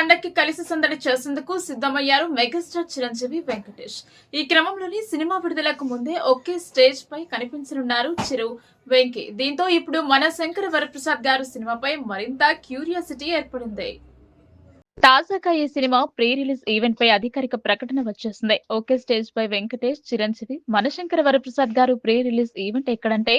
పండక్కి కలిసి సందడి చేసేందుకు సిద్ధమయ్యారు మెగాస్టార్ చిరంజీవి వెంకటేష్. ఈ క్రమంలోని సినిమా విడుదలకు ముందే ఒకే స్టేజ్ పై కనిపించనున్నారు చిరు వెంకీ. దీంతో ఇప్పుడు మన శంకర వరప్రసాద్ గారు సినిమాపై మరింత క్యూరియాసిటీ ఏర్పడింది. తాజాగా ఈ సినిమా ప్రీ రిలీజ్ ఈవెంట్ పై అధికారిక ప్రకటన వచ్చేసింది. ఓకే స్టేజ్ పై Venkatesh Chiranjeevi Manashankara Varaprasad garu pre release event ఎక్కడంటే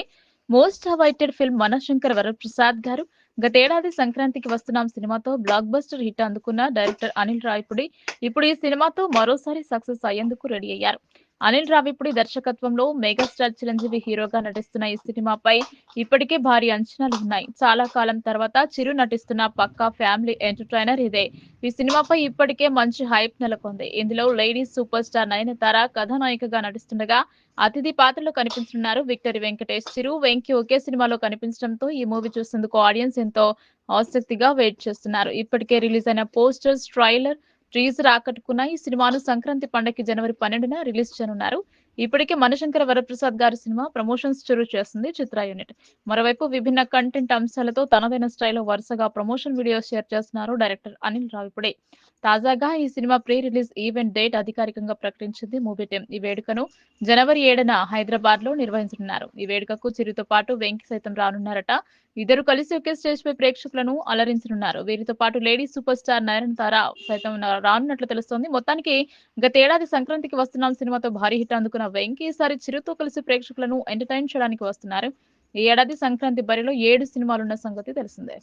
most awaited film Manashankara Varaprasad garu గతేడాది సంక్రాంతికి వస్తున్నాం సినిమాతో బ్లాక్ బస్టర్ హిట్ అందుకున్న డైరెక్టర్ అనిల్ రాయపుడి ఇప్పుడు ఈ సినిమాతో మరోసారి సక్సెస్ అయ్యేందుకు రెడీ అయ్యారు. అనిల్ రావిపుడి దర్శకత్వంలో మెగాస్టార్ చిరంజీవి హీరోగా నటిస్తున్న ఈ సినిమాపై ఇప్పటికే భారీ అంచనాలు ఉన్నాయి. చాలా కాలం తర్వాత చిరు నటిస్తున్న పక్కా ఫ్యామిలీ ఎంటర్టైనర్ ఇదే. ఈ సినిమాపై ఇప్పటికే మంచి హైప్ నెలకొంది. ఇందులో లేడీస్ సూపర్ స్టార్ నయనతార కథానాయికగా నటిస్తుండగా అతిథి పాత్రలో కనిపిస్తున్నారు విక్టరీ వెంకటేష్. చిరు వెంకీ ఒకే సినిమాలో కనిపించడంతో ఈ మూవీ చూసేందుకు ఆడియన్స్ ఎంతో ఆసక్తిగా వెయిట్ చేస్తున్నారు. ఇప్పటికే రిలీజ్ అయిన పోస్టర్స్ ట్రైలర్ టీజర్ ఆకట్టుకున్న ఈ సినిమాను సంక్రాంతి పండగకి జనవరి పన్నెండున రిలీజ్ చేయనున్నారు. ఇప్పటికే మనశంకర వరప్రసాద్ గారి సినిమా ప్రమోషన్స్ చురు చేస్తుంది చిత్ర యూనిట్. మరోవైపు విభిన్న కంటెంట్ అంశాలతో తనదైన స్టైల్లో వరుసగా ప్రమోషన్ వీడియోస్ షేర్ చేస్తున్నారు డైరెక్టర్ అనిల్ రావిపుడే. తాజాగా ఈ cinema pre release event date అధికారికంగా ప్రకటించింది మూవీ టీం. ఈ వేడుకను జనవరి ఏడున హైదరాబాద్లో నిర్వహించనున్నారు. ఈ వేడుకకు చిరుతో పాటు వెంకి సైతం రానున్నారట. ఇద్దరు కలిసి ఒకే స్టేజ్ పై ప్రేక్షకులను అలరించనున్నారు. వీరితో పాటు లేడీ సూపర్ స్టార్ నయనతార సైతం రానున్నట్లు తెలుస్తోంది. మొత్తానికి గతేడాది సంక్రాంతికి వస్తున్నాం సినిమాతో భారీ హిట్ అందుకున్న వెంకీ ఈసారి చిరుతో కలిసి ప్రేక్షకులను ఎంటర్టైన్ చేయడానికి వస్తున్నారు. ఈ ఏడాది సంక్రాంతి బరిలో ఏడు సినిమాలున్న సంగతి తెలిసిందే.